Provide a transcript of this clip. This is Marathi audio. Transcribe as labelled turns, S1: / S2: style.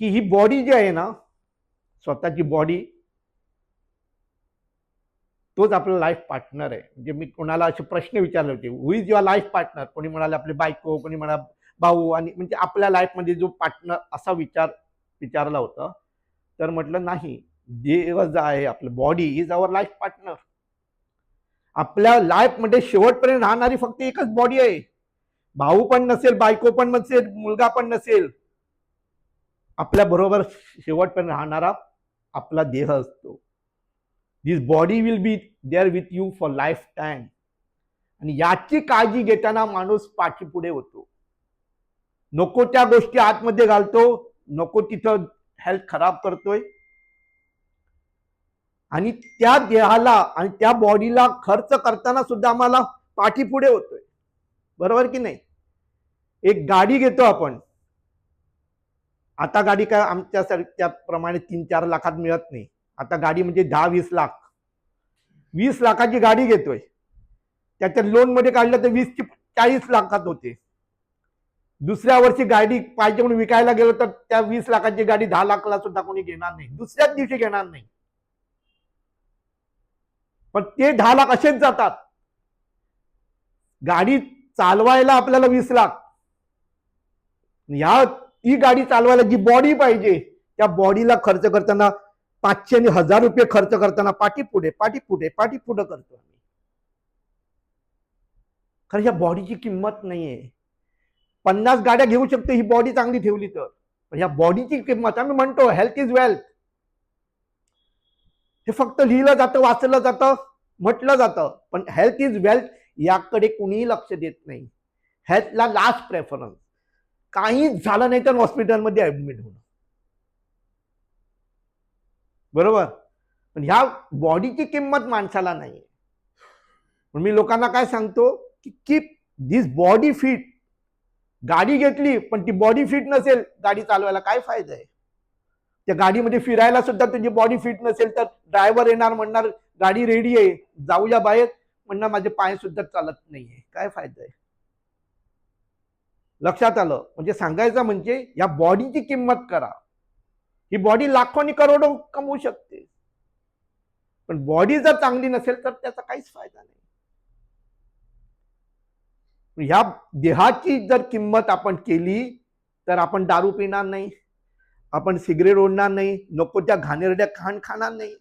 S1: की ही बॉडी जी आहे ना स्वतःची बॉडी तोच आपला लाईफ पार्टनर आहे. म्हणजे मी कोणाला असे प्रश्न विचारले होते who is your life partner कोणी म्हणाले आपले बायको कोणी म्हणा भाऊ आणि म्हणजे आपल्या लाईफमध्ये जो पार्टनर असा विचार विचारला होता तर म्हटलं नाही देव जे आहे आपलं body is our life partner आपल्या लाईफमध्ये शेवटपर्यंत राहणारी फक्त एकच बॉडी आहे. भाऊ पण नसेल बायको पण नसेल मुलगा पण नसेल आपल्या बरोबर शेवटपर्यंत राहणारा आपला देह असतो. This body will be there with you for life time आणि याची काळजी घेताना माणूस पाठीपुढे होतो. नको त्या गोष्टी आतमध्ये घालतो नको तिथं हेल्थ खराब करतोय. आणि त्या देहाला आणि त्या बॉडीला खर्च करताना सुद्धा आम्हाला पाठीपुढे होतोय. बरोबर की नाही? एक गाडी घेतो आपण. आता गाडी काय आमच्या प्रमाणे तीन चार लाखात मिळत नाही. आता गाडी म्हणजे दहा वीस लाख. वीस लाखाची गाडी घेतोय. त्याच्या लोनमध्ये काढलं तर वीसची चाळीस लाखात होते. दुसऱ्या वर्षी गाडी पाहिजे म्हणून विकायला गेलो तर त्या वीस लाखाची गाडी दहा लाखला सुद्धा कोणी घेणार नाही. दुसऱ्याच दिवशी घेणार नाही. पण ते दहा लाख असेच जातात. गाडी चालवायला आपल्याला वीस लाख. ह्या ही गाडी चालवायला जी बॉडी पाहिजे त्या बॉडीला खर्च करताना पाचशे आणि हजार रुपये खर्च करताना पाठी पुढे पाठी पुढे पाठी पुढे करतो आम्ही. खरं ह्या बॉडीची किंमत नाहीये. पन्नास गाड्या घेऊ शकतो ही बॉडी चांगली ठेवली तर. ह्या बॉडीची किंमत आम्ही म्हणतो हेल्थ इज वेल्थ हे फक्त लिहिलं जातं वाचलं जातं म्हटलं जातं. पण हेल्थ इज वेल्थ याकडे कुणीही लक्ष देत नाही. हेल्थला लास्ट प्रेफरन्स काही झालं नाही तर हॉस्पिटलमध्ये ऍडमिट होणं. बरोबर? पण ह्या बॉडीची किंमत माणसाला नाही पण मी लोकांना काय सांगतो की कीप दिस बॉडी फिट गाडी घेतली पण ती बॉडी फिट नसेल गाडी चालवायला काय फायदा आहे? त्या गाडीमध्ये फिरायला सुद्धा तुझी बॉडी फिट नसेल तर ड्रायव्हर येणार म्हणणार गाडी रेडी आहे जाऊया बाहेर. म्हणणार माझे पाय सुद्धा चालत नाहीये. काय फायदा आहे? लक्षात आलं. म्हणजे सांगायचं म्हणजे या बॉडीची किंमत करा. ही बॉडी लाखोनी करोडो कमवू शकते. पण बॉडी जर चांगली नसेल तर त्याचा काहीच फायदा नाही. ह्या देहाची जर किंमत आपण केली तर आपण दारू पिणार नाही. आपण सिगरेट ओढणार नाही. नको त्या घाणेरड्या खाण खाणार नाही.